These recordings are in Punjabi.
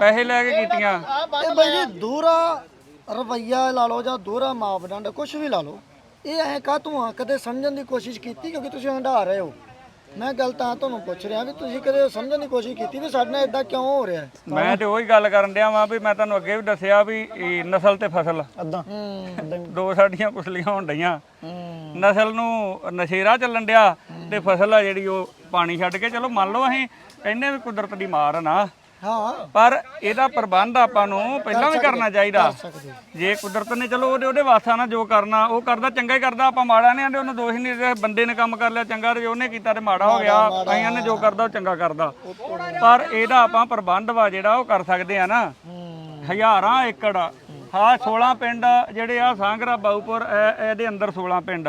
ਪੈਸੇ ਲੈ ਕੇ ਕੀਤੀਆਂ। ਇਹ ਬੰਦ ਬਾਈ ਜੀ ਦੂਰਾ ਰਵਈਆ ਲਾ ਲਓ ਜਾਂ ਦੂਰਾ ਮਾਪਦੰਡ ਕੁਝ ਵੀ ਲਾ ਲਓ। ਇਹ ਐ ਕਾ ਤੂੰ ਆ? ਕਦੇ ਸਮਝਣ ਦੀ ਕੋਸ਼ਿਸ਼ ਕੀਤੀ ਕਿਉਂਕਿ ਤੁਸੀਂ ਹੰਢਾ ਰਹੇ ਹੋ। ਮੈਂ ਗੱਲ ਤਾਂ ਤੁਹਾਨੂੰ ਪੁੱਛ ਰਿਹਾ ਵੀ ਤੁਸੀਂ ਕਦੇ ਸਮਝਣ ਦੀ ਕੋਸ਼ਿਸ਼ ਕੀਤੀ ਵੀ ਸਾਡੇ ਨਾਲ ਇਦਾਂ ਕਿਉਂ ਹੋ ਰਿਹਾ? ਮੈਂ ਤੇ ਉਹੀ ਗੱਲ ਕਰਨ ਡਿਆ ਵਾਂ ਵੀ ਮੈਂ ਤੁਹਾਨੂੰ ਅੱਗੇ ਵੀ ਦੱਸਿਆ ਵੀ ਇਹ ਨਸਲ ਤੇ ਫਸਲ ਅੱਦਾਂ ਦੋ ਸਾਡੀਆਂ ਕੁਸਲੀਆਂ ਹੋਣ ਡਈਆਂ। ਨਸਲ ਨੂੰ ਨਸ਼ੇਰਾ ਚੱਲਣ ਡਿਆ ਤੇ ਫਸਲ ਆ ਜਿਹੜੀ ਉਹ ਪਾਣੀ ਛੱਡ ਕੇ ਚਲੋ ਮੰਨ ਲਓ ਅਸੀਂ ਕਹਿੰਦੇ ਵੀ ਕੁਦਰਤ ਦੀ ਮਾਰ ਨਾ। ਹਾਂ। ਪਰ ਇਹਦਾ ਪ੍ਰਬੰਧ ਆਪਾਂ ਨੂੰ ਪਹਿਲਾਂ ਵੀ ਕਰਨਾ ਚਾਹੀਦਾ। ਜੇ ਕੁਦਰਤ ਨੇ ਚਲੋ ਉਹਦੇ ਉਹਦੇ ਵਾਸਾ ਨਾਲ ਜੋ ਕਰਨਾ ਉਹ ਕਰਦਾ ਚੰਗਾ ਹੀ ਕਰਦਾ ਆਪਾਂ ਮਾੜਾ ਨਹੀਂ ਆਂਦੇ ਉਹਨੂੰ ਦੋਸ਼ ਨਹੀਂ ਦੇ ਬੰਦੇ ਨੇ ਕੰਮ ਕਰ ਲਿਆ ਚੰਗਾ ਤੇ ਉਹਨੇ ਕੀਤਾ ਤੇ ਮਾੜਾ ਹੋ ਗਿਆ ਆਈਆਂ ਨੇ ਜੋ ਕਰਦਾ ਉਹ ਚੰਗਾ ਕਰਦਾ। ਪਰ ਇਹਦਾ ਆਪਾਂ ਪ੍ਰਬੰਧ ਵਾ ਜਿਹੜਾ ਉਹ ਕਰ ਸਕਦੇ ਆ ਨਾ। ਹਜ਼ਾਰਾਂ ਏਕੜ ਹਾਂ 16 ਪਿੰਡ ਜਿਹੜੇ ਆ ਸਾਂਗਰਾ ਬਾਉਪੁਰ ਇਹ- ਇਹਦੇ ਅੰਦਰ 16 ਪਿੰਡ।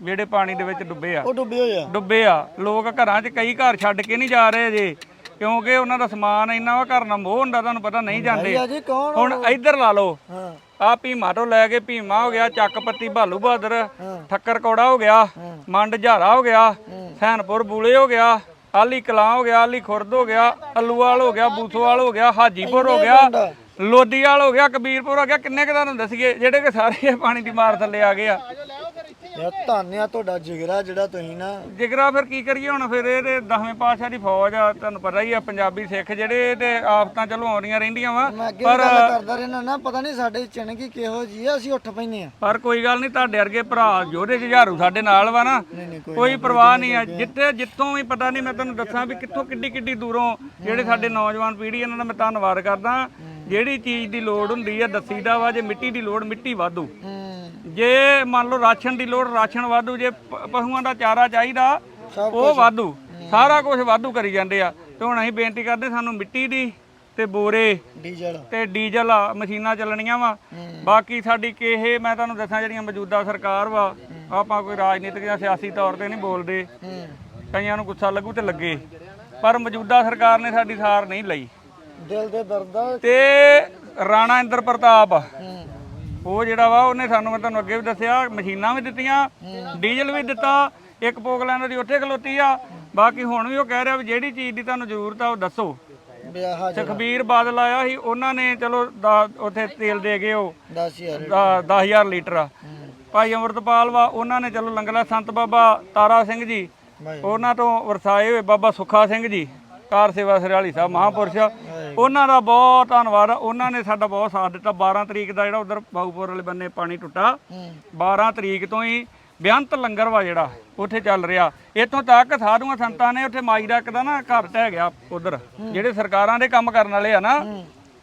ਜਿਹੜੇ ਪਾਣੀ ਦੇ ਵਿੱਚ ਡੁੱਬੇ ਆ ਉਹ ਡੁੱਬੇ ਹੋਏ ਆ ਡੁੱਬੇ ਆ ਲੋਕ ਘਰਾਂ 'ਚ ਕਈ ਘਰ ਛੱਡ ਕੇ ਨਹੀਂ ਜਾ ਰਹੇ ਜੇ ਕਿਉਂਕਿ ਉਹਨਾਂ ਦਾ ਸਮਾਨ ਇੰਨਾ ਵਾ ਘਰ ਨਾਲ ਮੋਹ ਹੁੰਦਾ ਤੁਹਾਨੂੰ ਪਤਾ ਨਹੀਂ ਜਾਂਦੇ ਆ ਜੀ ਕੌਣ ਹੁਣ ਇੱਧਰ ਲਾ ਲਓ ਹਾਂ ਆ ਭੀਮਾ ਤੋਂ ਲੈ ਕੇ ਭੀਮਾ ਹੋ ਗਿਆ ਚੱਕ ਪੱਤੀ ਭਾਲੂ ਬਹਾਦਰ ਠੱਕਰ ਕੌੜਾ ਹੋ ਗਿਆ ਮੰਡ ਝਾਰਾ ਹੋ ਗਿਆ ਸੈਨਪੁਰ ਬੂਲੇ ਹੋ ਗਿਆ ਆਲੀ ਕਲਾਂ ਹੋ ਗਿਆ ਆਲੀ ਖੁਰਦ ਹੋ ਗਿਆ ਅਲੂਵਾਲ ਹੋ ਗਿਆ ਬੂਥੋਵਾਲ ਹੋ ਗਿਆ ਹਾਜੀਪੁਰ ਹੋ ਗਿਆ ਲੋਦੀਵਾਲ ਹੋ ਗਿਆ ਕਬੀਰਪੁਰ ਹੋ ਗਿਆ ਕਿੰਨੇ ਕੁ ਤੁਹਾਨੂੰ ਦੱਸੀਏ ਜਿਹੜੇ ਕਿ ਸਾਰੇ ਪਾਣੀ ਦੀ ਮਾਰ ਥੱਲੇ ਆ ਗਏ ਆ ਯਾਰ ਧੰਨਿਆ ਤੁਹਾਡਾ ਜਿਗਰਾ ਜਿਹੜਾ ਤੁਸੀਂ ਨਾ ਜਿਗਰਾ ਫਿਰ ਕੀ ਕਰੀਏ ਹੁਣ ਫਿਰ ਇਹਦੇ ਦਸਵੇਂ ਪਾਤਸ਼ਾਹ ਦੀ ਫੌਜ ਆ ਤੁਹਾਨੂੰ ਪਤਾ ਹੀ ਆ ਪੰਜਾਬੀ ਸਿੱਖ ਜਿਹੜੇ ਤੇ ਆਫਤਾਂ ਚਲੋ ਆਉਂਦੀਆਂ ਰਹਿੰਦੀਆਂ ਵਾ ਮੈਂ ਅੱਗੇ ਵੀ ਗੱਲ ਕਰਦਾ ਰਹਿਣਾ ਨਾ ਪਤਾ ਨਹੀਂ ਸਾਡੇ ਚਿਣਗੀ ਕਿਹੋ ਜੀ ਆ ਅਸੀਂ ਉੱਠ ਪੈਨੇ ਆ। ਪਰ ਕੋਈ ਗੱਲ ਨਹੀਂ ਤੁਹਾਡੇ ਵਰਗੇ ਭਰਾ ਯੋਧੇ ਜੁਝਾਰੂ ਸਾਡੇ ਨਾਲ ਵਾ ਨਾ ਨਹੀਂ ਨਹੀਂ ਕੋਈ ਕੋਈ ਪਰਵਾਹ ਨਹੀਂ ਆ ਜਿੱਥੇ ਜਿੱਥੋਂ ਵੀ ਪਤਾ ਨਹੀਂ ਮੈਂ ਤੁਹਾਨੂੰ ਦੱਸਾਂ ਵੀ ਕਿੱਥੋਂ ਕਿੱਡੀ ਕਿੱਡੀ ਦੂਰੋਂ ਜਿਹੜੇ ਸਾਡੇ ਨੌਜਵਾਨ ਪੀੜ੍ਹੀ ਇਹਨਾਂ ਦਾ ਮੈਂ ਧੰਨਵਾਦ ਕਰਦਾ ਜਿਹੜੀ ਚੀਜ਼ ਦੀ ਲੋੜ ਹੁੰਦੀ ਆ ਦੱਸੀਦਾ ਵਾ ਜੇ ਮਿੱਟੀ ਦੀ ਲੋੜ ਮਿੱਟੀ ਵਾਧੂ। ਜੇ ਮੰਨ ਲਓ ਰਾਸ਼ਨ ਦੀ ਲੋੜ ਰਾਸ਼ਨ ਵਾਧੂ ਜੇ ਪ- ਪਸ਼ੂਆਂ ਦਾ ਚਾਰਾ ਚਾਹੀਦਾ ਉਹ ਵਾਧੂ ਸਾਰਾ ਕੁਝ ਵਾਧੂ ਕਰੀ ਜਾਂਦੇ ਆ। ਤੇ ਹੁਣ ਅਸੀਂ ਬੇਨਤੀ ਕਰਦੇ ਸਾਨੂੰ ਮਿੱਟੀ ਦੀ ਤੇ ਬੋਰੇ ਡੀਜ਼ਲ। ਤੇ ਡੀਜ਼ਲ ਆ ਮਸ਼ੀਨਾਂ ਚੱਲਣੀਆਂ ਵਾ। ਬਾਕੀ ਸਾਡੀ ਕਿਹੇ ਮੈਂ ਤੁਹਾਨੂੰ ਦੱਸਾਂ ਜਿਹੜੀਆਂ ਮੌਜੂਦਾ ਸਰਕਾਰ ਵਾ ਆਪਾਂ ਕੋਈ ਰਾਜਨੀਤਿਕ ਜਾਂ ਸਿਆਸੀ ਤੌਰ ਤੇ ਨਹੀਂ ਬੋਲਦੇ। ਕਈਆਂ ਨੂੰ ਗੁੱਸਾ ਲੱਗੂ ਤੇ ਲੱਗੇ। ਪਰ ਮੌਜੂਦਾ ਸਰਕਾਰ ਨੇ ਸਾਡੀ ਸਾਰ ਨਹੀਂ ਲਈ। ਦਿਲ ਦੇ ਦਰਦ ਤੇ ਰਾਣਾ ਇੰਦਰ ਪ੍ਰਤਾਪ ਉਹ ਜਿਹੜਾ ਵਾ ਉਹਨੇ ਸਾਨੂੰ ਮੈਂ ਤੁਹਾਨੂੰ ਅੱਗੇ ਵੀ ਦੱਸਿਆ ਮਸ਼ੀਨਾਂ ਵੀ ਦਿੱਤੀਆਂ ਡੀਜ਼ਲ ਵੀ ਦਿੱਤਾ ਇੱਕ ਪੋਗਲੈਂਡ ਦੀ ਉੱਥੇ ਖਲੋਤੀ ਆ। ਬਾਕੀ ਹੁਣ ਵੀ ਉਹ ਕਹਿ ਰਿਹਾ ਵੀ ਜਿਹੜੀ ਚੀਜ਼ ਦੀ ਤੁਹਾਨੂੰ ਜ਼ਰੂਰਤ ਆ ਉਹ ਦੱਸੋ। ਸੁਖਬੀਰ ਬਾਦਲ ਆਇਆ ਸੀ ਉਹਨਾਂ ਨੇ ਚਲੋ ਉੱਥੇ ਤੇਲ ਦੇ ਗਏ ਉਹ 10000 10000 ਲੀਟਰ। ਭਾਈ ਅਮਰਤਪਾਲ ਵਾ ਉਹਨਾਂ ਨੇ ਚਲੋ ਲੰਗਲਾ ਸੰਤ ਬਾਬਾ ਤਾਰਾ ਸਿੰਘ ਜੀ। ਉਹਨਾਂ ਤੋਂ ਵਰਸਾਏ ਹੋਏ ਬਾਬਾ ਸੁੱਖਾ ਸਿੰਘ ਜੀ। ਕਾਰ ਸੇਵਾ ਸਰਿਆਲੀ ਸਾਹਿਬ ਮਹਾਂਪੁਰਸ਼। ਉਹਨਾਂ ਦਾ ਬਹੁਤ ਧੰਨਵਾਦ। ਉਹਨਾਂ ਨੇ ਸਾਡਾ ਬਹੁਤ ਸਾਥ ਦਿੱਤਾ। 12 ਤਰੀਕ ਦਾ ਜਿਹੜਾ ਉਧਰ ਬਾਊਪੁਰ ਵਾਲੇ ਬੰਨੇ ਪਾਣੀ ਟੁੱਟਾ ਹੂੰ 12 ਤਰੀਕ ਤੋਂ ਹੀ ਬਿਆੰਤ ਲੰਗਰ ਵਾ ਜਿਹੜਾ ਉੱਥੇ ਚੱਲ ਰਿਹਾ। ਇੱਥੋਂ ਤੱਕ ਸਾਧੂਆਂ ਸੰਤਾਂ ਨੇ ਉੱਥੇ ਮਾਈ ਦਾ ਇੱਕ ਦਾ ਨਾ ਘਰ ਟਹਿ ਗਿਆ ਉਧਰ। ਜਿਹੜੇ ਸਰਕਾਰਾਂ ਦੇ ਕੰਮ ਕਰਨ ਵਾਲੇ ਆ ਨਾ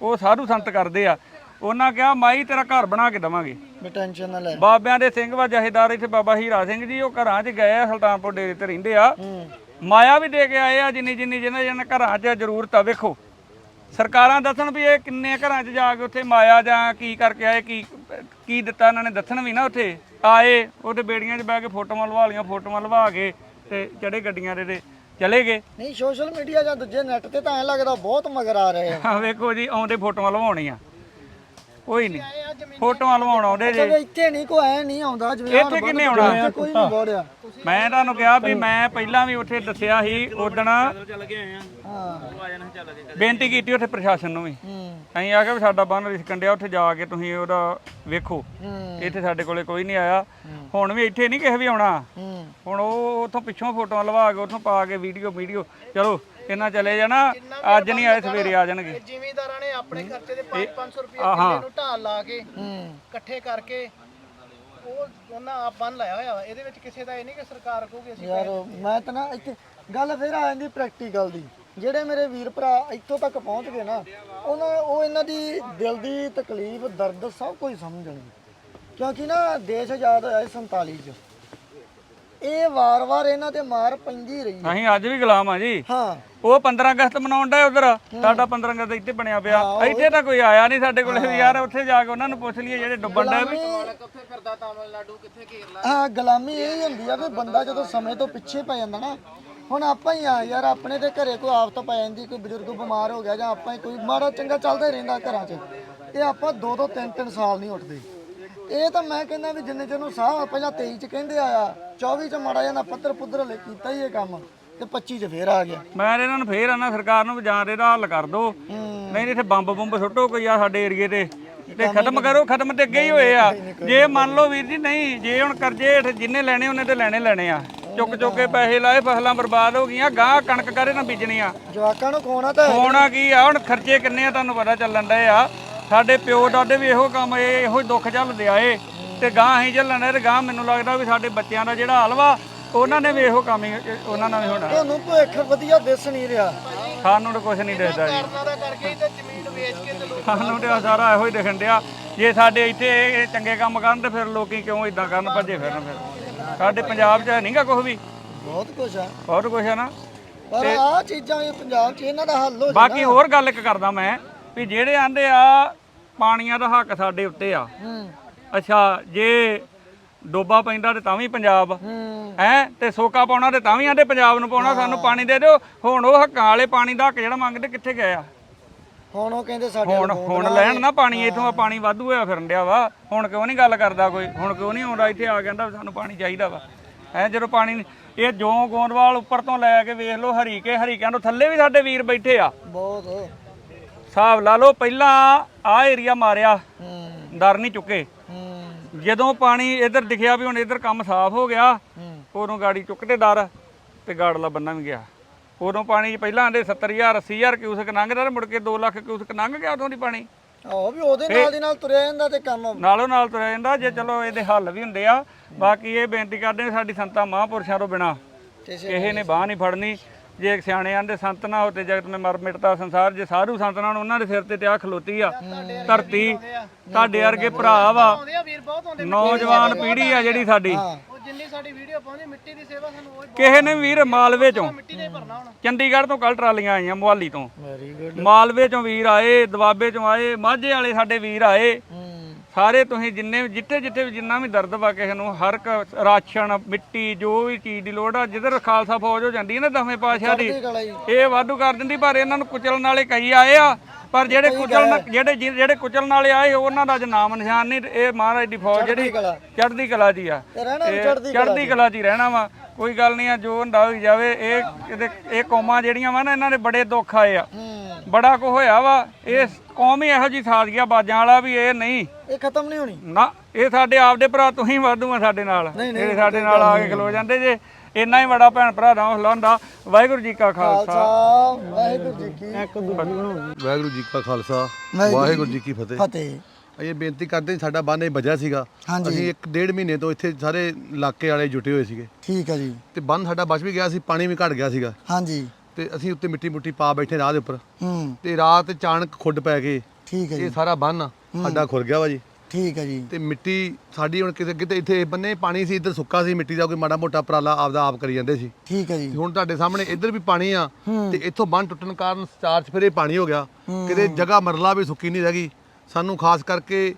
ਉਹ ਸਾਧੂ ਸੰਤ ਕਰਦੇ ਆ। ਉਹਨਾਂ ਕਿਹਾ ਮਾਈ ਤੇਰਾ ਘਰ ਬਣਾ ਕੇ ਦਵਾਂਗੇ। ਟੈਨਸ਼ਨ ਨਾ ਲੈ। ਬਾਬਿਆਂ ਦੇ ਸਿੰਘ ਵਾ ਜਹੇਦਾਰ ਇੱਥੇ ਬਾਬਾ ਹੀਰਾ ਸਿੰਘ ਜੀ ਉਹ ਘਰਾਂ 'ਚ ਗਏ ਆ ਸੁਲਤਾਨਪੁਰ ਡੇਰੇ ਤੇ ਰਹਿੰਦੇ ਆ। ਮਾਇਆ ਵੀ ਦੇ ਕੇ ਆਏ ਆ ਜਿੰਨੀ ਜਿੰਨੀ ਜਿਹਨਾਂ ਜਿਹਨਾਂ ਘਰਾਂ 'ਚ ਜ਼ਰੂਰਤ ਆ ਵੇਖੋ। ਸਰਕਾਰਾਂ ਦੱਸਣ ਵੀ ਇਹ ਕਿੰਨੇ ਘਰਾਂ 'ਚ ਜਾ ਕੇ ਉੱਥੇ ਮਾਇਆ ਜਾਂ ਕੀ ਕਰਕੇ ਆਏ ਕੀ ਕੀ ਦਿੱਤਾ ਇਹਨਾਂ ਨੇ ਦੱਸਣ ਵੀ ਨਾ ਉੱਥੇ। ਆਏ ਉਹਦੇ ਬੇੜੀਆਂ 'ਚ ਬਹਿ ਕੇ ਫੋਟੋਆਂ ਲਵਾ ਲਈਆਂ ਫੋਟੋਆਂ ਲਵਾ ਕੇ ਤੇ ਚੜੇ ਗੱਡੀਆਂ ਦੇ ਚਲੇ ਗਏ। ਨਹੀਂ ਸੋਸ਼ਲ ਮੀਡੀਆ ਜਾਂ ਦੂਜੇ ਨੈਟ ਤੇ ਤਾਂ ਐ ਲੱਗਦਾ ਬਹੁਤ ਮਗਰ ਆ ਰਹੇ ਆ। ਆ ਵੇਖੋ ਜੀ ਆਉਂਦੇ ਫੋਟੋਆਂ ਲਵਾਉਣੀਆਂ। ਕੋਈ ਨਹੀਂ। ਫੋਟੋਆਂ ਲਵਾਉਣ ਆਉਂਦੇ ਜੇ। ਚਲੋ ਇੱਥੇ ਨਹੀਂ ਕੋਈ ਐ ਨਹੀਂ ਆਉਂਦਾ ਜਿਵੇਂ ਇੱਥੇ ਕਿੰਨੇ ਆਉਣਾ? ਕੋਈ ਨਹੀਂ ਬੋੜਿਆ ਮੈਂ ਤੁਹਾਨੂੰ ਕਿਹਾ ਵੀ ਮੈਂ ਪਹਿਲਾਂ ਵੀ ਉੱਥੇ ਦੱਸਿਆ ਸੀ ਉਦਣ ਬੇਨਤੀ ਕੀਤੀ ਉੱਥੇ ਪ੍ਰਸ਼ਾਸਨ ਨੂੰ ਵੀ। ਅਸੀਂ ਆ ਕੇ ਵੀ ਸਾਡਾ ਬੰਨ ਰਿਸਕਣ ਡਿਆ ਉੱਥੇ ਜਾ ਕੇ ਤੁਸੀਂ ਉਹਦਾ ਵੇਖੋ। ਇੱਥੇ ਸਾਡੇ ਕੋਲੇ ਕੋਈ ਨਹੀਂ ਆਇਆ। ਹੁਣ ਵੀ ਇੱਥੇ ਨਹੀਂ ਕਿਸੇ ਵੀ ਆਉਣਾ। ਹੁਣ ਉਹ ਉੱਥੋਂ ਪਿੱਛੋਂ ਫੋਟੋਆਂ ਲਵਾ ਕੇ ਉੱਥੋਂ ਪਾ ਕੇ ਵੀਡੀਓ ਵੀਡੀਓ ਚਲੋ ਇਹਨਾਂ ਚਲੇ ਜਾਣਾ? ਅੱਜ ਨਹੀਂ ਆਏ ਸਵੇਰੇ ਆ ਜਾਣਗੇ। ਜ਼ਿਮੀਂਦਾਰਾਂ ਨੇ ਆਪਣੇ ਖਰਚੇ ਦੇ 5-500 ਰੁਪਏ। ਕਿੱਲੇ ਨੂੰ ਢਾਲ ਲਾ ਕੇ ਹੂੰ। ਇਕੱਠੇ ਕਰਕੇ ਉਹ ਉਹਨਾਂ ਆਪ ਬੰਨ ਲਾਇਆ ਹੋਇਆ ਵਾ। ਇਹਦੇ ਵਿੱਚ ਕਿਸੇ ਦਾ ਇਹ ਨਹੀਂ ਕਿ ਸਰਕਾਰ ਕਹੂਗੀ ਅਸੀਂ ਯਾਰ ਮੈਂ ਤਾਂ ਨਾ ਇੱਥੇ ਗੱਲ ਫਿਰ ਆ ਜਾਂਦੀ ਪ੍ਰੈਕਟੀਕਲ ਦੀ। ਜਿਹੜੇ ਮੇਰੇ ਵੀਰ ਭਰਾ ਇੱਥੋਂ ਤੱਕ ਪਹੁੰਚ ਗਏ ਨਾ ਉਹਨਾਂ ਉਹ ਇਹਨਾਂ ਦੀ ਦਿਲ ਦੀ ਤਕਲੀਫ ਦਰਦ ਸਭ ਕੁਝ ਸਮਝਣਗੇ ਕਿਉਂਕਿ ਨਾ ਦੇਸ਼ ਆਜ਼ਾਦ ਹੋਇਆ ਸੀ 47 ਚ। ਇਹ ਵਾਰ-ਵਾਰ ਇਹਨਾਂ ਤੇ ਮਾਰ ਪੈਂਦੀ ਰਹੀ ਹੈ। ਅਸੀਂ ਅੱਜ ਵੀ ਗੁਲਾਮ ਆ ਜੀ। ਹਾਂ। ਉਹ 15 ਅਗਸਤ ਮਨਾਉਣ ਦਾ ਉਧਰ। ਸਾਡਾ 15 ਅਗਸਤ ਇੱਥੇ ਬਣਿਆ ਪਿਆ। ਇੱਥੇ ਤਾਂ ਕੋਈ ਆਇਆ ਨਹੀਂ ਸਾਡੇ ਕੋਲੇ ਵੀ ਯਾਰ ਉੱਥੇ ਜਾ ਕੇ ਉਹਨਾਂ ਨੂੰ ਪੁੱਛ ਲਈਏ ਜਿਹੜੇ ਡੁੱਬਣ ਦੇ ਵੀ। ਹਾਂ ਗੁਲਾਮੀ ਇਹ ਹੀ ਹੁੰਦੀ ਆ ਵੀ ਬੰਦਾ ਜਦੋਂ ਸਮੇਂ ਤੋਂ ਪਿੱਛੇ ਪੈ ਜਾਂਦਾ ਨਾ ਹੁਣ ਆਪਾਂ ਹੀ ਆ ਯਾਰ ਆਪਣੇ ਤੇ ਘਰੇ ਕੋਈ ਆਫਤ ਪੈ ਜਾਂਦੀ ਕੋਈ ਬਜ਼ੁਰਗ ਬਿਮਾਰ ਹੋ ਗਿਆ ਜਾਂ ਆਪਾਂ ਹੀ ਕੋਈ ਮਾੜਾ ਚੰਗਾ ਚੱਲਦਾ ਹੀ ਰਹਿੰਦਾ ਘਰਾਂ 'ਚ। ਇਹ ਆਪਾਂ ਦੋ ਦੋ ਤਿੰਨ ਤਿੰਨ ਸਾਲ ਨਹੀਂ ਉੱਠਦੇ। ਇਹ ਤਾਂ ਮੈਂ ਕਹਿੰਦਾ ਵੀ ਜਿੰਨੇ ਚਿਰ ਨੂੰ ਸਾਹ ਪਹਿਲਾਂ 23 ਚ ਕਹਿੰਦੇ ਆਇਆ 24 ਚ ਮਾੜਾ ਨਾ ਪੱਧਰ ਪੁੱਧਰ ਲੈ ਕੀਤਾ ਹੀ ਇਹ ਕੰਮ ਤੇ 25 ਚ ਫੇਰ ਆ ਗਿਆ। ਮੈਂ ਇਹਨਾਂ ਨੂੰ ਫੇਰ ਆਣਾ ਸਰਕਾਰ ਨੂੰ ਵੀ ਜਾਂ ਇਹਦਾ ਹੱਲ ਕਰ ਦਿਓ ਨਹੀਂ ਇੱਥੇ ਬੰਬ ਬੰਬ ਸੁੱਟੋ ਕੋਈ ਆ ਸਾਡੇ ਏਰੀਏ ਤੇ। ਤੇ ਖਤਮ ਕਰੋ ਖਤਮ ਤੇ ਅੱਗੇ ਹੀ ਹੋਏ ਆ। ਜੇ ਮੰਨ ਲਓ ਵੀਰ ਜੀ ਨਹੀਂ ਜੇ ਹੁਣ ਕਰਜ਼ੇ ਹੇਠ ਜਿੰਨੇ ਲੈਣੇ ਉਹਨੇ ਤੇ ਲੈਣੇ ਲੈਣੇ ਆ। ਚੁੱਕ ਚੁੱਕ ਕੇ ਪੈਸੇ ਲਾਏ ਫਸਲਾਂ ਬਰਬਾਦ ਹੋ ਗਈਆਂ ਗਾਂ ਕਣਕ ਕਰੇ ਨਾ ਬੀਜਣੀ ਆ ਜਵਾਕਾਂ ਨੂੰ ਖਵਾਉਣਾ ਤਾਂ। ਹੋਣਾ ਕੀ ਆ? ਹੁਣ ਖਰਚੇ ਕਿੰਨੇ ਆ ਤੁਹਾਨੂੰ ਪਤਾ ਚੱਲਣ ਡਏ ਆ। ਸਾਡੇ ਪਿਓ ਦਾਦੇ ਵੀ ਇਹੋ ਕੰਮ ਇਹ ਇਹੋ ਹੀ ਦੁੱਖ ਝੱਲਦੇ ਆਏ ਤੇ ਗਾਂ ਅਸੀਂ ਝੱਲਣ ਤੇ ਗਾਂ ਮੈਨੂੰ ਲੱਗਦਾ ਵੀ ਸਾਡੇ ਬੱਚਿਆਂ ਦਾ ਜਿਹੜਾ ਹਾਲ ਵਾ ਉਹਨਾਂ ਨੇ ਵੀ ਇਹੋ ਕੰਮ ਹੀ ਉਹਨਾਂ ਨਾਲ ਵੀ ਹੋਣਾ। ਤੁਹਾਨੂੰ ਭੁੱਖ ਵਧੀਆ ਦਿਸ ਨਹੀਂ ਰਿਹਾ। ਸਾਨੂੰ ਤਾਂ ਕੁਝ ਨਹੀਂ ਦਿਸਦਾ ਜੀ। ਕਾਰਨਾਂ ਦਾ ਕਰਕੇ ਹੀ ਤੇ ਜ਼ਮੀਨ ਵੇਚ ਕੇ ਤੇ ਲੋਕ ਸਾਨੂੰ ਤੇ ਆਹ ਸਾਰਾ ਇਹੋ ਹੀ ਦਿਖਣ ਡਿਆ। ਜੇ ਸਾਡੇ ਇੱਥੇ ਇਹ ਚੰਗੇ ਕੰਮ ਕਰਨ ਤੇ ਫਿਰ ਲੋਕੀ ਕਿਉਂ ਇਦਾਂ ਕਰਨ ਭੱਜੇ ਫਿਰਨ ਫਿਰ। ਸਾਡੇ ਪੰਜਾਬ 'ਚ ਨਹੀਂਗਾ ਕੁਝ ਵੀ। ਬਹੁਤ ਕੁਝ ਆ। ਬਹੁਤ ਕੁਝ ਹੈ ਨਾ। ਪਰ ਆ ਚੀਜ਼ਾਂ ਇਹ ਪੰਜਾਬ 'ਚ ਇਹਨਾਂ ਦਾ ਹੱਲ ਹੋ ਬਾਕੀ ਹੋਰ ਗੱਲ ਇੱਕ ਕਰਦਾ ਮੈਂ। ਵੀ ਜਿਹੜੇ ਆਂਦੇ ਆ ਪਾਣੀਆਂ ਦਾ ਹੱਕ ਸਾਡੇ ਉੱਤੇ ਆ। ਅੱਛਾ ਜੇ ਡੋਬਾ ਪੈਂਦਾ ਤੇ ਤਾਂ ਵੀ ਪੰਜਾਬ। ਹੂੰ। ਤੇ ਸੋਕਾ ਪਾਉਣਾ ਤੇ ਤਾਂ ਵੀ ਆਂਦੇ ਪੰਜਾਬ ਨੂੰ ਪਾਉਣਾ ਸਾਨੂੰ ਪਾਣੀ ਦੇ ਦਿਓ। ਹੁਣ ਉਹ ਹੱਕਾਂ ਵਾਲੇ ਪਾਣੀ ਦਾ ਹੱਕ ਜਿਹੜਾ ਮੰਗਦੇ ਕਿੱਥੇ ਗਏ ਆ? ਹੁਣ ਉਹ ਕਹਿੰਦੇ ਸਾਡੇ ਹੁਣ ਹੁਣ ਲੈਣ ਨਾ ਪਾਣੀ ਇਥੋਂ ਆ ਪਾਣੀ ਵਾਧੂ ਹੋਇਆ ਫਿਰਨ ਡਿਆ ਵਾ। ਹੁਣ ਕਿਉਂ ਨਹੀਂ ਗੱਲ ਕਰਦਾ ਕੋਈ? ਹੁਣ ਕਿਉਂ ਨਹੀਂ ਆਉਂਦਾ? ਇੱਥੇ ਆ ਕਹਿੰਦਾ ਸਾਨੂੰ ਪਾਣੀ ਚਾਹੀਦਾ ਵਾ। ਹੈ ਜਦੋਂ ਪਾਣੀ ਇਹ ਜੋ ਗੋਂਦਵਾਲ ਉੱਪਰ ਤੋਂ ਲੈ ਕੇ ਵੇਖ ਲਓ ਹਰੀਕੇ ਹਰੀਕਿਆਂ ਤੋਂ ਥੱਲੇ ਵੀ ਸਾਡੇ ਵੀਰ ਬੈਠੇ ਆ। ਬਹੁਤ। ਹਿਸਾਬ ਲਾ ਲਓ ਪਹਿਲਾਂ ਆ ਏਰੀਆ ਮਾਰਿਆ। ਹੂੰ। ਦਰ ਨਹੀਂ ਚੁੱਕੇ। ਹੂੰ। ਜਦੋਂ ਪਾਣੀ ਇੱਧਰ ਦਿਖਿਆ ਵੀ ਹੁਣ ਇੱਧਰ ਕੰਮ ਸਾਫ਼ ਹੋ ਗਿਆ ਹੂੰ। ਉਦੋਂ ਗਾੜੀ ਚੁੱਕਦੇ ਦਰ ਤੇ ਗਾੜਲਾ ਬੰਨਾ ਵੀ ਗਿਆ। ਉਦੋਂ ਪਾਣੀ ਪਹਿਲਾਂ ਆਂਦੇ 70000 80000 ਕਿਊਸਕ ਲੰਘਦਾ ਤੇ ਮੁੜ ਕੇ 2 ਲੱਖ ਕਿਊਸਕ ਲੰਘ ਗਿਆ ਉਦੋਂ ਦੀ ਪਾਣੀ। ਆਹੋ ਵੀ ਉਹਦੇ ਨਾਲ ਦੀ ਨਾਲ ਤੁਰਿਆ ਜਾਂਦਾ ਤੇ ਕੰਮ ਨਾਲੋਂ ਨਾਲ ਤੁਰਿਆ ਜਾਂਦਾ ਜੇ ਚਲੋ ਇਹਦੇ ਹੱਲ ਵੀ ਹੁੰਦੇ ਆ। ਬਾਕੀ ਇਹ ਬੇਨਤੀ ਕਰਦੇ ਸਾਡੀ ਸੰਤਾਂ ਮਹਾਂਪੁਰਸ਼ਾਂ ਤੋਂ ਬਿਨਾ। ਕਿਸੇ ਨੇ ਬਾਹ ਨਹੀਂ ਫੜਨੀ। ਜੇ ਸਿਆਣੇ ਆਂਦੇ ਸੰਤ ਨਾ ਹੋਤੇ ਜਗਤ ਮੇ ਮਰ ਮਿਟਦਾ ਸੰਸਾਰ ਜੇ ਸਾਧੂ ਸੰਤ ਨਾਲ ਉਹਨਾਂ ਦੇ ਸਿਰ ਤੇ ਤੇ ਆ ਖਲੋਤੀ ਆ ਧਰਤੀ ਤੁਹਾਡੇ ਵਰਗੇ ਭਰਾ ਵਾ। ਨੌਜਵਾਨ ਪੀੜ੍ਹੀ ਆ ਜਿਹੜੀ ਸਾਡੀ। ਉਹ ਜਿੰਨੀ ਸਾਡੀ ਵੀਡੀਓ ਪਾਉਂਦੇ ਮਿੱਟੀ ਦੀ ਸੇਵਾ ਸਾਨੂੰ ਉਹ ਕਿਸੇ ਨੇ ਵੀਰ ਮਾਲਵੇ ਚੋਂ। ਚੰਡੀਗੜ੍ਹ ਤੋਂ ਕੱਲ ਟਰਾਲੀਆਂ ਆਈਆਂ ਮੁਹਾਲੀ ਤੋਂ। ਮਾਲਵੇ ਚੋਂ ਵੀਰ ਆਏ ਦਵਾਬੇ ਚੋਂ ਆਏ ਮਾਝੇ ਵਾਲੇ ਸਾਡੇ ਵੀਰ ਆਏ। ਸਾਰੇ ਤੁਸੀਂ ਜਿੰਨੇ ਜਿੱਥੇ ਜਿੱਥੇ ਵੀ ਜਿੰਨਾ ਵੀ ਦਰਦ ਵਾ ਕਿਸੇ ਨੂੰ ਹਰ ਇੱਕ ਰਾਸ਼ਨ ਮਿੱਟੀ ਜੋ ਵੀ ਚੀਜ਼ ਦੀ ਲੋੜ ਆ ਜਿੱਧਰ ਖਾਲਸਾ ਫੌਜ ਹੋ ਜਾਂਦੀ ਹੈ ਨਾ ਦਸਵੇਂ ਪਾਤਸ਼ਾਹ ਦੀ ਇਹ ਵਾਧੂ ਕਰ ਦਿੰਦੀ ਪਰ ਇਹਨਾਂ ਨੂੰ ਕੁਚਲਣ ਵਾਲੇ ਕਈ ਆਏ ਆ। ਪਰ ਜਿਹੜੇ ਕੁਚਲਣ ਜਿਹੜੇ ਜਿਹੜੇ ਕੁਚਲਣ ਵਾਲੇ ਆਏ ਉਹਨਾਂ ਦਾ ਅੱਜ ਨਾਮ ਨਿਸ਼ਾਨ ਨਹੀਂ ਇਹ ਮਹਾਰਾਜ ਦੀ ਫੌਜ ਜਿਹੜੀ ਚੜ੍ਹਦੀ ਕਲਾ। ਦੀ ਆ। ਚੜ੍ਹਦੀ ਕਲਾ ਹੀ ਰਹਿਣਾ ਵਾ। ਕੋਈ ਗੱਲ ਨਹੀਂ ਆ ਜੋ ਹੁੰਦਾ ਹੋਈ ਜਾਵੇ ਇਹ ਇਹਦੇ- ਇਹ ਕੌਮਾਂ ਜਿਹੜੀਆਂ ਵਾ ਨਾ ਇਹਨਾਂ ਦੇ ਬੜੇ ਦੁੱਖ ਆਏ ਆ। ਬੜਾ ਕੁ ਹੋਇਆ ਵਾ ਇਹ ਕੌਮ ਹੀ ਇਹੋ ਜੀ ਸਾਜ ਗਿਆ ਬਾਜਾਂ ਵਾਲਾ ਵੀ ਇਹ ਨਹੀਂ। ਇਹ ਖਤਮ ਨਹੀਂ ਹੋਣੀ? ਨਾ ਇਹ ਸਾਡੇ ਆਪਦੇ ਭਰਾ ਤੁਸੀਂ ਵਾਧੂ ਆ ਸਾਡੇ ਨਾਲ। ਇਹ ਸਾਡੇ ਨਾਲ ਆ ਕੇ ਖਲੋ ਜਾਂਦੇ ਜੇ। ਇੰਨਾ ਹੀ ਬੜਾ ਭੈਣ ਭਰਾ ਦਾ ਹੌਸਲਾ ਹੁੰਦਾ। ਵਾਹਿਗੁਰੂ ਜੀ ਕਾ ਖਾਲਸਾ। ਵਾਹਿਗੁਰੂ ਜੀ ਕੀ ਵਾਹਿਗੁਰੂ ਜੀ ਕਾ ਖਾਲਸਾ। ਵਾਹਿਗੁਰੂ ਵਾਹਿਗੁਰੂ ਜੀ ਕੀ ਫਤਿਹ। ਫਤਿਹ। ਇਹ ਬੇਨਤੀ ਕਰਦੇ ਹਾਂ, ਸਾਡਾ ਬੰਨ ਇਹ ਵਜਿਆ ਸੀਗਾ। ਹਾਂਜੀ। ਅਸੀਂ ਇੱਕ ਡੇਢ ਮਹੀਨੇ ਤੋਂ ਇੱਥੇ ਸਾਰੇ ਇਲਾਕੇ ਵਾਲੇ ਜੁਟੇ ਹੋਏ ਸੀਗੇ। ਠੀਕ ਹੈ ਜੀ। ਤੇ ਬੰਨ ਸਾਡਾ ਬਚ ਵੀ ਗਿਆ ਸੀ ਪਾਣੀ ਵੀ ਘਟ ਗਿਆ ਸੀਗਾ। ਹਾਂਜੀ। ਤੇ ਅਸੀਂ ਉੱਤੇ ਮਿੱਟੀ ਮੁੱਟੀ ਪਾ ਬੈਠੇ ਰਾਹ ਦੇ ਉੱਪਰ। ਹੂੰ। ਤੇ ਰਾਤ ਅਚਾਨਕ ਖੁੱਡ ਪੈ ਗਏ ਠੀਕ ਹੈ ਜੀ। ਇਹ ਸਾਰਾ ਬੰਨ ਸਾਡਾ ਖੁਰ ਗਿਆ ਵਾ ਜੀ। ਠੀਕ ਹੈ ਜੀ। ਤੇ ਮਿੱਟੀ ਸਾਡੀ ਹੁਣ ਕਿਤੇ ਕਿਤੇ ਇੱਥੇ ਬੰਨੇ ਪਾਣੀ ਸੀ ਇੱਧਰ ਸੁੱਕਾ ਸੀ ਮਿੱਟੀ ਦਾ ਕੋਈ ਮਾੜਾ ਮੋਟਾ ਪਰਾਲਾ ਆਪਦਾ ਆਪ ਕਰੀ ਜਾਂਦੇ ਸੀ। ਠੀਕ ਹੈ ਜੀ। ਹੁਣ ਤੁਹਾਡੇ ਸਾਹਮਣੇ ਇੱਧਰ ਵੀ ਪਾਣੀ ਆ। ਤੇ ਇੱਥੋਂ ਬੰਨ ਟੁੱਟਣ ਕਾਰਨ ਚਾਰ ਚਫੇਰੇ ਪਾਣੀ ਹੋ ਗਿਆ। ਕਿਤੇ ਜਗ੍ਹਾ ਮਰਲਾ ਵੀ ਸੁੱਕੀ ਨਹੀਂ ਰਹੀ ਸਾਨੂੰ ਖਾਸ ਕਰਕੇ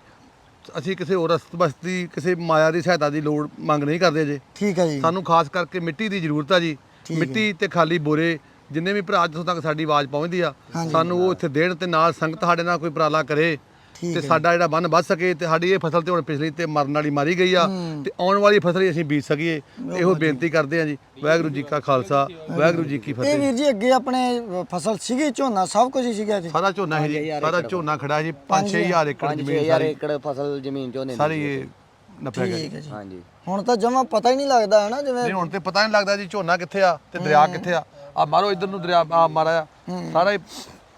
ਅਸੀਂ ਕਿਸੇ ਹੋਰ ਰਸਤ ਬਸਤੀ ਕਿਸੇ ਮਾਇਆ ਦੀ ਸਹਾਇਤਾ ਦੀ ਲੋੜ ਮੰਗ ਨਹੀਂ ਕਰਦੇ ਜੇ ਠੀਕ ਹੈ ਜੀ। ਸਾਨੂੰ ਖਾਸ ਕਰਕੇ ਮਿੱਟੀ ਦੀ ਜ਼ਰੂਰਤ ਆ ਜੀ। ਮਿੱਟੀ ਤੇ ਖਾਲੀ ਬੋਰੇ ਜਿੰਨੇ ਵੀ ਭਰਾ ਜਿੱਥੋਂ ਤੱਕ ਸਾਡੀ ਆਵਾਜ਼ ਪਹੁੰਚਦੀ ਆ ਸਾਨੂੰ ਉਹ ਇੱਥੇ ਦੇਣ ਤੇ ਨਾਲ ਸੰਗਤ ਸਾਡੇ ਨਾਲ ਕੋਈ ਉਪਰਾਲਾ ਕਰੇ। ਤੇ ਸਾਡਾ ਜਿਹੜਾ ਬੰਨ ਵੱਧ ਸਕੇ ਤੇ ਸਾਡੀ ਇਹ ਫਸਲ ਤੇ ਹੁਣ ਪਿਛਲੀ ਤੇ ਮਰਨ ਵਾਲੀ ਮਾਰੀ ਗਈ ਆ ਤੇ ਆਉਣ ਵਾਲੀ ਫਸਲ ਹੀ ਅਸੀਂ ਬੀਜ ਸਕੀਏ। ਇਹੋ ਬੇਨਤੀ ਕਰਦੇ ਆ ਜੀ। ਵਾਹਿਗੁਰੂ ਜੀ ਕਾ ਖਾਲਸਾ ਵਾਹਿਗੁਰੂ ਜੀ ਕੀ ਇਹ ਫਤਿਹ। ਵੀਰ ਜੀ ਅੱਗੇ ਆਪਣੇ ਫਸਲ ਸੀਗੀ ਝੋਨਾ ਸਭ ਕੁਝ ਸੀਗਾ ਜੀ। ਸਾਰਾ ਝੋਨਾ ਹੈ ਜੀ ਸਾਰਾ ਝੋਨਾ ਖੜਾ ਜੀ 5-6000 ਏਕੜ ਜ਼ਮੀਨ 5000 ਸਾਰੀ। ਏਕੜ ਫਸਲ ਜ਼ਮੀਨ ਝੋਨੇ ਦੀ ਸਾਰੀ ਇਹ ਨੱਪਿਆ ਗਿਆ ਠੀਕ ਹੈ ਜੀ। ਹਾਂਜੀ। ਹੁਣ ਤਾਂ ਜਮਾ ਪਤਾ ਹੀ ਨਹੀਂ ਲੱਗਦਾ ਹੈ ਨਾ ਜਿਵੇਂ ਨਹੀਂ ਹੁਣ ਤੇ ਪਤਾ ਨਹੀਂ ਲੱਗਦਾ ਜੀ ਝੋਨਾ ਕਿੱਥੇ ਆ ਤੇ ਦਰਿਆ ਕਿੱਥੇ ਆ। ਆ ਮਾਰੋ ਇਧਰ ਨੂੰ ਦਰਿਆ ਆ। ਮਾਰਾ ਸਾਰਾ ਹੀ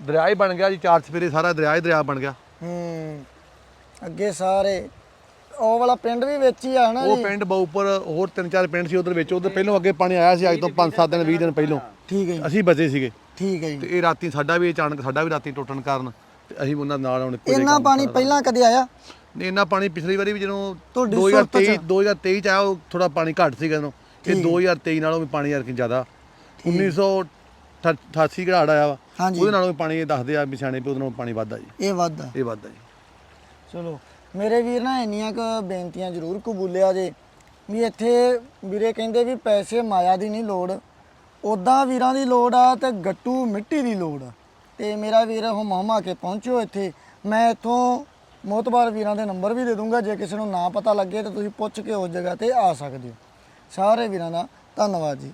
ਦਰਿਆ ਹੀ ਬਣ ਗਿਆ ਜੀ ਚਾਰ ਸਫੇਰੇ ਸਾਰਾ ਦਰਿਆ ਹੀ ਦਰਿਆ ਬਣ ਗਿਆ। ਹੂੰ। ਅੱਗੇ ਸਾਰੇ ਉਹ ਵਾਲਾ ਪਿੰਡ ਵੀ ਵਿੱਚ ਹੀ ਆ ਹਨਾ ਉਹ ਜੀ? ਪਿੰਡ ਬਹੁ ਉੱਪਰ ਹੋਰ ਤਿੰਨ ਚਾਰ ਪਿੰਡ ਸੀ ਉਧਰ ਵਿੱਚ ਉਧਰ ਪਹਿਲੋਂ ਅੱਗੇ ਪਾਣੀ ਆਇਆ ਸੀ ਅੱਜ ਤੋਂ 5-7 ਦਿਨ 20 ਦਿਨ ਪਹਿਲੋਂ। ਠੀਕ ਹੈ ਜੀ। ਅਸੀਂ ਬਚੇ ਸੀਗੇ। ਠੀਕ ਹੈ ਤੇ ਜੀ ਇਹ ਰਾਤੀ ਸਾਡਾ ਵੀ ਅਚਾਨਕ ਸਾਡਾ ਵੀ ਰਾਤੀ ਟੁੱਟਣ ਕਾਰਨ ਤੇ ਅਸੀਂ ਉਹਨਾਂ ਨਾਲ ਹੁਣ ਇੱਕੋ ਜਿਹੇ ਇੰਨਾ ਕੰਮ ਪਾਣੀ ਪਹਿਲਾਂ ਕਦੇ ਆਇਆ? ਨਹੀਂ ਇੰਨਾ ਪਾਣੀ ਪਿਛਲੀ ਵਾਰੀ ਵੀ ਜਦੋਂ ਤੁਹਾਡੀ ਸੁਰਤ 2023 ਚ? 2023 ਚ ਆਇਆ ਉਹ ਥੋੜਾ ਪਾਣੀ ਘੱਟ ਸੀਗਾ ਜਦੋਂ ਇਹ 2023 ਨਾਲੋਂ ਵੀ ਪਾਣੀ ਯਾਰ ਕਿ ਜ਼ਿਆਦਾ। 1988 ਘੜਾੜ ਆਇਆ ਵਾ। ਹਾਂਜੀ। ਉਹਦੇ ਨਾਲੋਂ ਪਾਣੀ ਇਹ ਦੱਸਦੇ ਆ ਵਿਛਾਣੇ ਪੇ ਉਹਦੇ ਨਾਲੋਂ ਪਾਣੀ ਵੱਧਦਾ ਜੀ। ਇਹ ਵੱਧ ਆ ਇਹ ਵੱਧਦਾ ਜੀ। ਚਲੋ ਮੇਰੇ ਵੀਰ ਨਾ ਇੰਨੀਆਂ ਕੁ ਬੇਨਤੀਆਂ ਜ਼ਰੂਰ ਕਬੂਲਿਆ ਜੇ। ਵੀ ਇੱਥੇ ਵੀਰੇ ਕਹਿੰਦੇ ਵੀ ਪੈਸੇ ਮਾਇਆ ਦੀ ਨਹੀਂ ਲੋੜ। ਉਦਾਂ ਵੀਰਾਂ ਦੀ ਲੋੜ ਆ ਤੇ ਗੱਟੂ ਮਿੱਟੀ ਦੀ ਲੋੜ ਆ। ਤੇ ਮੇਰਾ ਵੀਰ ਹੁਮ ਹੁਮਾ ਕੇ ਪਹੁੰਚੋ ਇੱਥੇ। ਮੈਂ ਇੱਥੋਂ ਮੋਤਬਾਰ ਵੀਰਾਂ ਦੇ ਨੰਬਰ ਵੀ ਦੇ ਦੂੰਗਾ। ਜੇ ਕਿਸੇ ਨੂੰ ਨਾ ਪਤਾ ਲੱਗੇ ਤਾਂ ਤੁਸੀਂ ਪੁੱਛ ਕੇ ਉਸ ਜਗ੍ਹਾ ਤੇ ਆ ਸਕਦੇ ਹੋ। ਸਾਰੇ ਵੀਰਾਂ ਦਾ ਧੰਨਵਾਦ ਜੀ।